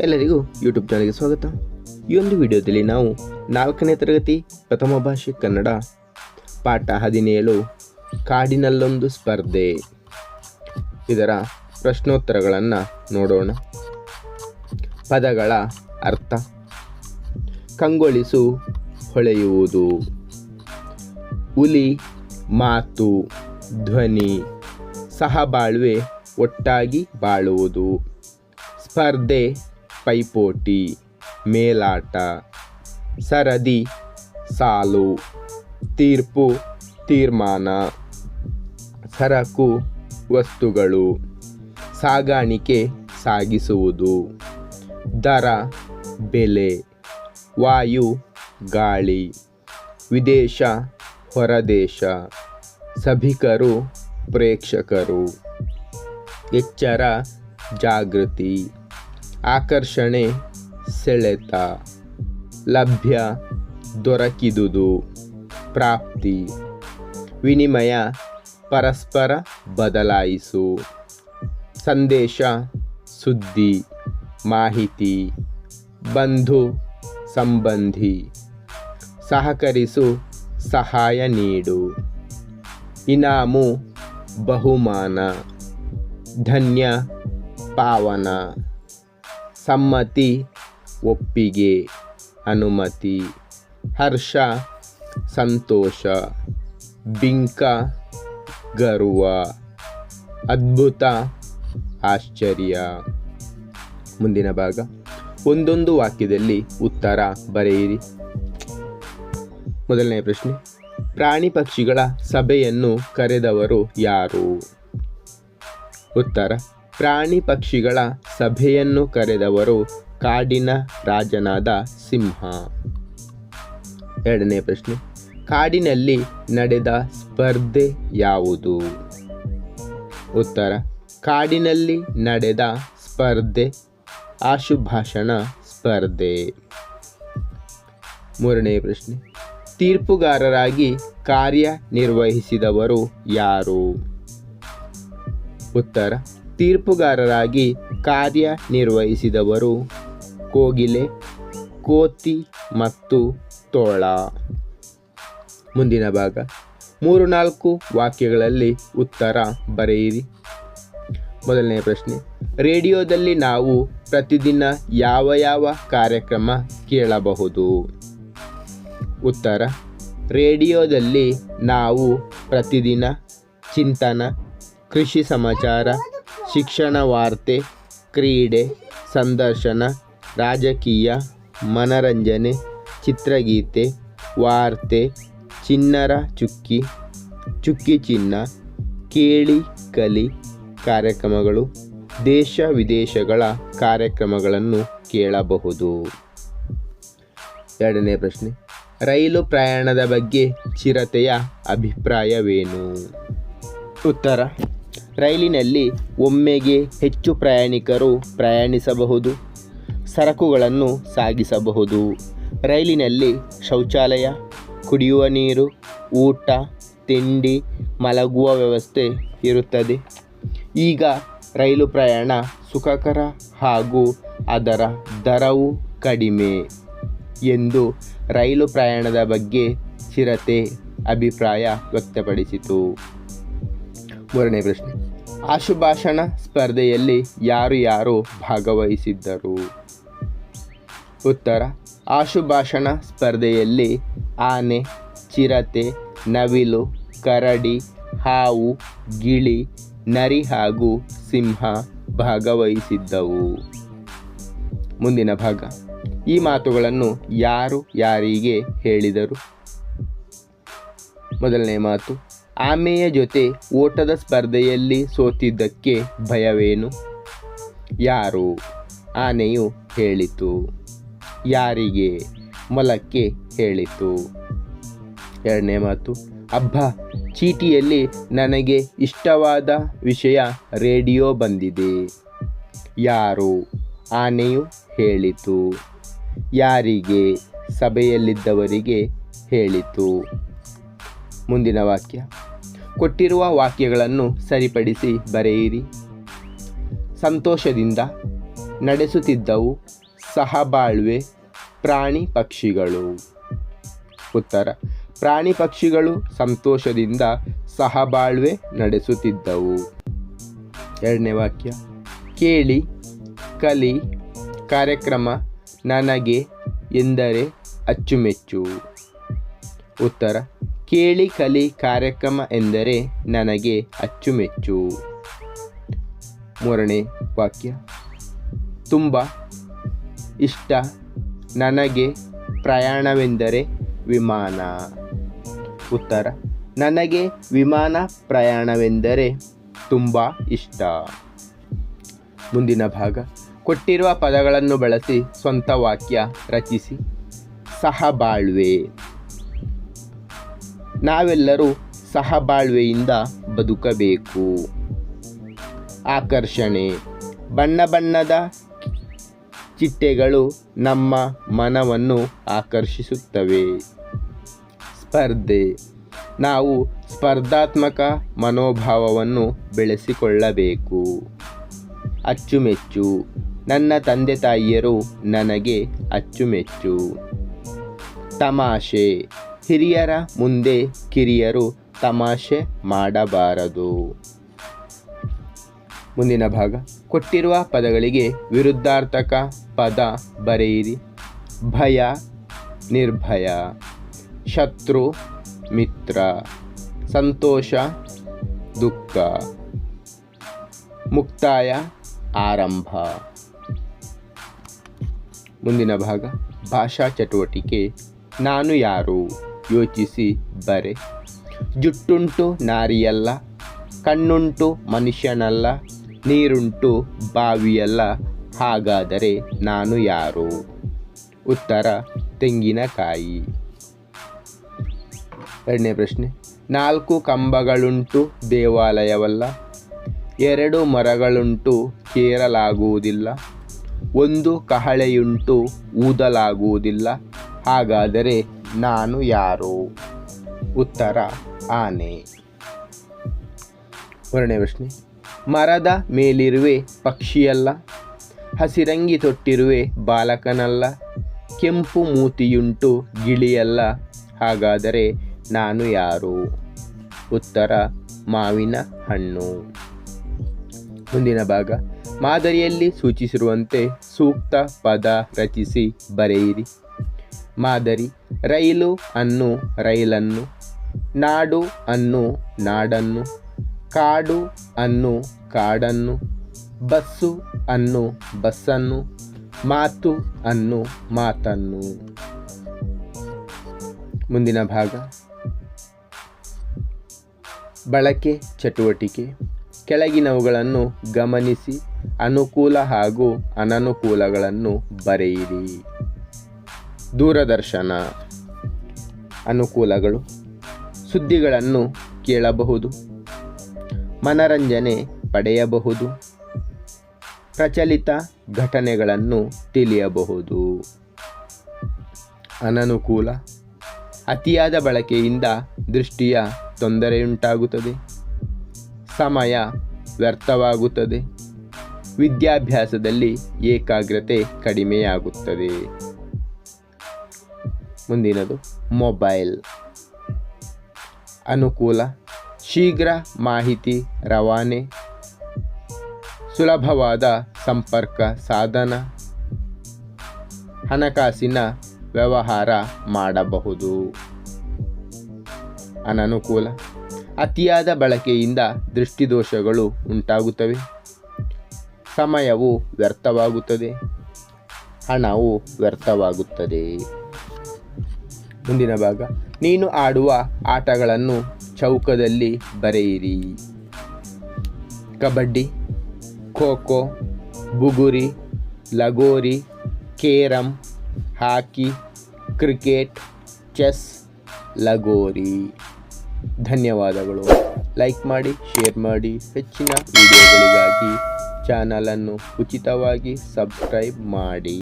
ಎಲ್ಲರಿಗೂ ಯೂಟ್ಯೂಬ್ ಚಾನಲ್ಗೆ ಸ್ವಾಗತ. ಈ ಒಂದು ವಿಡಿಯೋದಲ್ಲಿ ನಾವು ನಾಲ್ಕನೇ ತರಗತಿ ಪ್ರಥಮ ಭಾಷೆ ಕನ್ನಡ ಪಾಠ ಹದಿನೇಳು, ಕಾಡಿನಲ್ಲೊಂದು ಸ್ಪರ್ಧೆ. ಇದರ ಪ್ರಶ್ನೋತ್ತರಗಳನ್ನು ನೋಡೋಣ. ಪದಗಳ ಅರ್ಥ. ಕಂಗೊಳಿಸು, ಹೊಳೆಯುವುದು. ಹುಲಿ, ಮಾತು, ಧ್ವನಿ. ಸಹಬಾಳ್ವೆ, ಒಟ್ಟಾಗಿ ಬಾಳುವುದು. ಸ್ಪರ್ಧೆ ಪೈಪೋಟಿ ಮೇಲಾಟ ಸರದಿ ಸಾಲು ತೀರ್ಪು ತೀರ್ಮಾನ ಸರಕು ವಸ್ತುಗಳು ಸಾಗಾಣಿಕೆ ಸಾಗಿಸುವುದು ದರ ಬೆಲೆ ವಾಯು ಗಾಳಿ ವಿದೇಶ ಹೊರದೇಶ ಸಭಿಕರು ಪ್ರೇಕ್ಷಕರು ಎಚ್ಚರ ಜಾಗೃತಿ ಆಕರ್ಷಣೆ ಸೆಳೆತ, ಲಭ್ಯ ದೊರಕಿದುದು, ಪ್ರಾಪ್ತಿ ವಿನಿಮಯ ಪರಸ್ಪರ ಬದಲಾಯಿಸು. ಸಂದೇಶ, ಸುದ್ದಿ, ಮಾಹಿತಿ, ಬಂಧು, ಸಂಬಂಧಿ, ಸಹಕರಿಸು, ಸಹಾಯ ನೀಡು. ಇನಾಮು, ಬಹುಮಾನ, ಧನ್ಯ, ಪಾವನ. ಸಮ್ಮತಿ, ಒಪ್ಪಿಗೆ, ಅನುಮತಿ, ಹರ್ಷ, ಸಂತೋಷ, ಬಿಂಕ, ಗರ್ವ, ಅದ್ಭುತ, ಆಶ್ಚರ್ಯ. ಮುಂದಿನ ಭಾಗ. ಒಂದೊಂದು ವಾಕ್ಯದಲ್ಲಿ ಉತ್ತರ ಬರೆಯಿರಿ. ಮೊದಲನೇ ಪ್ರಶ್ನೆ. ಪ್ರಾಣಿ ಪಕ್ಷಿಗಳ ಸಭೆಯನ್ನು ಕರೆದವರು ಯಾರು? ಉತ್ತರ. ಪ್ರಾಣಿ ಪಕ್ಷಿಗಳ ಸಭೆಯನ್ನು ಕರೆದವರು ಕಾಡಿನ ರಾಜನಾದ ಸಿಂಹ. ಎರಡನೇ ಪ್ರಶ್ನೆ. ಕಾಡಿನಲ್ಲಿ ನಡೆದ ಸ್ಪರ್ಧೆ ಯಾವುದು? ಉತ್ತರ. ಕಾಡಿನಲ್ಲಿ ನಡೆದ ಸ್ಪರ್ಧೆ ಆಶುಭಾಷಣ ಸ್ಪರ್ಧೆ. ಮೂರನೇ ಪ್ರಶ್ನೆ. ತೀರ್ಪುಗಾರರಾಗಿ ಕಾರ್ಯನಿರ್ವಹಿಸಿದವರು ಯಾರು? ಉತ್ತರ. ತೀರ್ಪುಗಾರರಾಗಿ ಕಾರ್ಯನಿರ್ವಹಿಸಿದವರು ಕೋಗಿಲೆ, ಕೋತಿ ಮತ್ತು ತೋಳ. ಮುಂದಿನ ಭಾಗ. ಮೂರು ನಾಲ್ಕು ವಾಕ್ಯಗಳಲ್ಲಿ ಉತ್ತರ ಬರೆಯಿರಿ. ಮೊದಲನೇ ಪ್ರಶ್ನೆ. ರೇಡಿಯೋದಲ್ಲಿ ನಾವು ಪ್ರತಿದಿನ ಯಾವ ಯಾವ ಕಾರ್ಯಕ್ರಮ ಕೇಳಬಹುದು? ಉತ್ತರ. ರೇಡಿಯೋದಲ್ಲಿ ನಾವು ಪ್ರತಿದಿನ ಚಿಂತನ, ಕೃಷಿ ಸಮಾಚಾರ ಶಿಕ್ಷಣ ವಾರ್ತೆ, ಕ್ರೀಡೆ, ಸಂದರ್ಶನ, ರಾಜಕೀಯ, ಮನರಂಜನೆ, ಚಿತ್ರಗೀತೆ, ವಾರ್ತೆ ಚಿನ್ನರ ಚುಕ್ಕಿ ಚುಕ್ಕಿ ಚಿನ್ನ, ಕೇಳಿ ಕಲಿ ಕಾರ್ಯಕ್ರಮಗಳು, ದೇಶ ವಿದೇಶಗಳ ಕಾರ್ಯಕ್ರಮಗಳನ್ನು ಕೇಳಬಹುದು. ಎರಡನೇ ಪ್ರಶ್ನೆ, ರೈಲು ಪ್ರಯಾಣದ ಬಗ್ಗೆ ಚಿರತೆಯ ಅಭಿಪ್ರಾಯವೇನು? ಉತ್ತರ ರೈಲಿನಲ್ಲಿ ಒಮ್ಮೆಗೆ ಹೆಚ್ಚು ಪ್ರಯಾಣಿಕರು ಪ್ರಯಾಣಿಸಬಹುದು, ಸರಕುಗಳನ್ನು ಸಾಗಿಸಬಹುದು. ರೈಲಿನಲ್ಲಿ ಶೌಚಾಲಯ, ಕುಡಿಯುವ ನೀರು, ಊಟ, ತಿಂಡಿ, ಮಲಗುವ ವ್ಯವಸ್ಥೆ ಇರುತ್ತದೆ. ಈಗ ರೈಲು ಪ್ರಯಾಣ ಸುಖಕರ ಹಾಗೂ ಅದರ ದರವು ಕಡಿಮೆ ಎಂದು ರೈಲು ಪ್ರಯಾಣದ ಬಗ್ಗೆ ಚಿರತೆ ಅಭಿಪ್ರಾಯ ವ್ಯಕ್ತಪಡಿಸಿತು. ಮೂರನೇ ಪ್ರಶ್ನೆ. ಆಶುಭಾಷಣ ಸ್ಪರ್ಧೆಯಲ್ಲಿ ಯಾರು ಯಾರು ಭಾಗವಹಿಸಿದ್ದರು? ಉತ್ತರ, ಆಶುಭಾಷಣ ಸ್ಪರ್ಧೆಯಲ್ಲಿ ಆನೆ, ಚಿರತೆ, ನವಿಲು, ಕರಡಿ, ಹಾವು, ಗಿಳಿ, ನರಿ ಹಾಗೂ ಸಿಂಹ ಭಾಗವಹಿಸಿದ್ದವು. ಮುಂದಿನ ಭಾಗ. ಈ ಮಾತುಗಳನ್ನು ಯಾರು ಯಾರಿಗೆ ಹೇಳಿದರು? ಮೊದಲನೇ ಮಾತು ಆಮೆಯ ಜೊತೆ ಓಟದ ಸ್ಪರ್ಧೆಯಲ್ಲಿ ಸೋತಿದ್ದಕ್ಕೆ ಭಯವೇನು? ಯಾರು? ಆನೆಯು ಹೇಳಿತು. ಯಾರಿಗೆ? ಮೊಲಕ್ಕೆ ಹೇಳಿತು. ಎರಡನೇ ಮಾತು, ಅಬ್ಬ, ಚೀಟಿಯಲ್ಲಿ ನನಗೆ ಇಷ್ಟವಾದ ವಿಷಯ ರೇಡಿಯೋ ಬಂದಿದೆ. ಯಾರು? ಆನೆಯು ಹೇಳಿತು. ಯಾರಿಗೆ? ಸಭೆಯಲ್ಲಿದ್ದವರಿಗೆ ಹೇಳಿತು. ಮುಂದಿನ ವಾಕ್ಯ. ಕೊಟ್ಟಿರುವ ವಾಕ್ಯಗಳನ್ನು ಸರಿಪಡಿಸಿ ಬರೆಯಿರಿ. ಸಂತೋಷದಿಂದ ನಡೆಸುತ್ತಿದ್ದವು ಸಹಬಾಳ್ವೆ ಪ್ರಾಣಿ ಪಕ್ಷಿಗಳು. ಉತ್ತರ, ಪ್ರಾಣಿ ಪಕ್ಷಿಗಳು ಸಂತೋಷದಿಂದ ಸಹಬಾಳ್ವೆ ನಡೆಸುತ್ತಿದ್ದವು. ಎರಡನೇ ವಾಕ್ಯ, ಕೇಳಿ, ಕಲಿ, ಕಾರ್ಯಕ್ರಮ ನನಗೆ ಎಂದರೆ ಅಚ್ಚುಮೆಚ್ಚು. ಉತ್ತರ ಕೇಳಿ ಕಲಿ ಕಾರ್ಯಕ್ರಮ ಎಂದರೆ ನನಗೆ ಅಚ್ಚುಮೆಚ್ಚು. ಮೂರನೇ ವಾಕ್ಯ. ತುಂಬ ಇಷ್ಟ ನನಗೆ ಪ್ರಯಾಣವೆಂದರೆ ವಿಮಾನ. ಉತ್ತರ. ನನಗೆ ವಿಮಾನ ಪ್ರಯಾಣವೆಂದರೆ ತುಂಬ ಇಷ್ಟ. ಮುಂದಿನ ಭಾಗ. ಕೊಟ್ಟಿರುವ ಪದಗಳನ್ನು ಬಳಸಿ ಸ್ವಂತ ವಾಕ್ಯ ರಚಿಸಿ. ಸಹಬಾಳ್ವೆ. ನಾವೆಲ್ಲರೂ ಸಹಬಾಳ್ವೆಯಿಂದ ಬದುಕಬೇಕು. ಆಕರ್ಷಣೆ. ಬಣ್ಣ ಬಣ್ಣದ ಚಿಟ್ಟೆಗಳು ನಮ್ಮ ಮನವನ್ನು ಆಕರ್ಷಿಸುತ್ತವೆ. ಸ್ಪರ್ಧೆ. ನಾವು ಸ್ಪರ್ಧಾತ್ಮಕ ಮನೋಭಾವವನ್ನು ಬೆಳೆಸಿಕೊಳ್ಳಬೇಕು. ಅಚ್ಚುಮೆಚ್ಚು. ನನ್ನ ತಂದೆ ತಾಯಿಯರು ನನಗೆ ಅಚ್ಚುಮೆಚ್ಚು. ತಮಾಷೆ. ಹಿರಿಯರ ಮುಂದೆ ಕಿರಿಯರು ತಮಾಷೆ ಮಾಡಬಾರದು. ಮುಂದಿನ ಭಾಗ. ಕೊಟ್ಟಿರುವ ಪದಗಳಿಗೆ ವಿರುದ್ಧಾರ್ಥಕ ಪದ ಬರೆಯಿರಿ. ಭಯ, ನಿರ್ಭಯ. ಶತ್ರು, ಮಿತ್ರ. ಸಂತೋಷ, ದುಃಖ. ಮುಕ್ತಾಯ, ಆರಂಭ. ಮುಂದಿನ ಭಾಗ. ಭಾಷಾ ಚಟುವಟಿಕೆ. ನಾನು ಯಾರು? ಯೋಚಿಸಿ ಬರೆ. ಜುಟ್ಟುಂಟು ನಾರಿಯಲ್ಲ, ಕಣ್ಣುಂಟು ಮನುಷ್ಯನಲ್ಲ, ನೀರುಂಟು ಬಾವಿಯಲ್ಲ, ಹಾಗಾದರೆ ನಾನು ಯಾರು? ಉತ್ತರ, ತೆಂಗಿನಕಾಯಿ. ಎರಡನೇ ಪ್ರಶ್ನೆ. ನಾಲ್ಕು ಕಂಬಗಳುಂಟು ದೇವಾಲಯವಲ್ಲ, ಎರಡು ಮರಗಳುಂಟು ಕೇರಲಾಗುವುದಿಲ್ಲ, ಒಂದು ಕಹಳೆಯುಂಟು ಊದಲಾಗುವುದಿಲ್ಲ, ಹಾಗಾದರೆ ನಾನು ಯಾರು? ಉತ್ತರ, ಆನೆ. ಮೂರನೇ ಪ್ರಶ್ನೆ. ಮರದ ಮೇಲಿರುವೆ ಪಕ್ಷಿಯಲ್ಲ, ಹಸಿರಂಗಿ ತೊಟ್ಟಿರುವೆ ಬಾಲಕನಲ್ಲ, ಕೆಂಪು ಮೂತಿಯುಂಟು ಗಿಳಿಯಲ್ಲ, ಹಾಗಾದರೆ ನಾನು ಯಾರು? ಉತ್ತರ, ಮಾವಿನ ಹಣ್ಣು. ಮುಂದಿನ ಭಾಗ. ಮಾದರಿಯಲ್ಲಿ ಸೂಚಿಸಿರುವಂತೆ ಸೂಕ್ತ ಪದ ರಚಿಸಿ ಬರೆಯಿರಿ. ಮಾದರಿ. ರೈಲು ಅನ್ನು ರೈಲನ್ನು, ನಾಡು ಅನ್ನು ನಾಡನ್ನು, ಕಾಡು ಅನ್ನು ಕಾಡನ್ನು, ಬಸ್ಸು ಅನ್ನು ಬಸ್ಸನ್ನು, ಮಾತು ಅನ್ನು ಮಾತನ್ನು. ಮುಂದಿನ ಭಾಗ. ಬಳಕೆ, ಚಟುವಟಿಕೆ. ಕೆಳಗಿನವುಗಳನ್ನು ಗಮನಿಸಿ, ಅನುಕೂಲ ಹಾಗೂ ಅನನುಕೂಲಗಳನ್ನು ಬರೆಯಿರಿ. ದೂರದರ್ಶನ. ಅನುಕೂಲಗಳು. ಸುದ್ದಿಗಳನ್ನು ಕೇಳಬಹುದು. ಮನರಂಜನೆ ಪಡೆಯಬಹುದು. ಪ್ರಚಲಿತ ಘಟನೆಗಳನ್ನು ತಿಳಿಯಬಹುದು. ಅನನುಕೂಲ ಅತಿಯಾದ ಬಳಕೆಯಿಂದ ದೃಷ್ಟಿಯ ತೊಂದರೆಯುಂಟಾಗುತ್ತದೆ. ಸಮಯ ವ್ಯರ್ಥವಾಗುತ್ತದೆ. ವಿದ್ಯಾಭ್ಯಾಸದಲ್ಲಿ ಏಕಾಗ್ರತೆ ಕಡಿಮೆಯಾಗುತ್ತದೆ. ಮುಂದಿನದು. ಮೊಬೈಲ್. ಅನುಕೂಲ, ಶೀಘ್ರ ಮಾಹಿತಿ ರವಾನೆ. ಸುಲಭವಾದ ಸಂಪರ್ಕ ಸಾಧನ. ಹಣಕಾಸಿನ ವ್ಯವಹಾರ ಮಾಡಬಹುದು. ಅನನುಕೂಲ, ಅತಿಯಾದ ಬಳಕೆಯಿಂದ ದೃಷ್ಟಿದೋಷಗಳು ಉಂಟಾಗುತ್ತವೆ. ಸಮಯವು ವ್ಯರ್ಥವಾಗುತ್ತದೆ. ಹಣವು ವ್ಯರ್ಥವಾಗುತ್ತದೆ. ಮುಂದಿನ ಭಾಗ. ನೀನು ಆಡುವ ಆಟಗಳನ್ನು ಚೌಕದಲ್ಲಿ ಬರೆಯಿರಿ. ಕಬಡ್ಡಿ ಖೋ ಖೋ ಬುಗುರಿ, lagori, carrom, hockey, cricket, chess, lagori. ಧನ್ಯವಾದಗಳು. ಲೈಕ್ ಮಾಡಿ, ಶೇರ್ ಮಾಡಿ. ಹೆಚ್ಚಿನ ವಿಡಿಯೋಗಳಿಗಾಗಿ ಚಾನಲನ್ನು ಉಚಿತವಾಗಿ ಸಬ್ಸ್ಕ್ರೈಬ್ ಮಾಡಿ.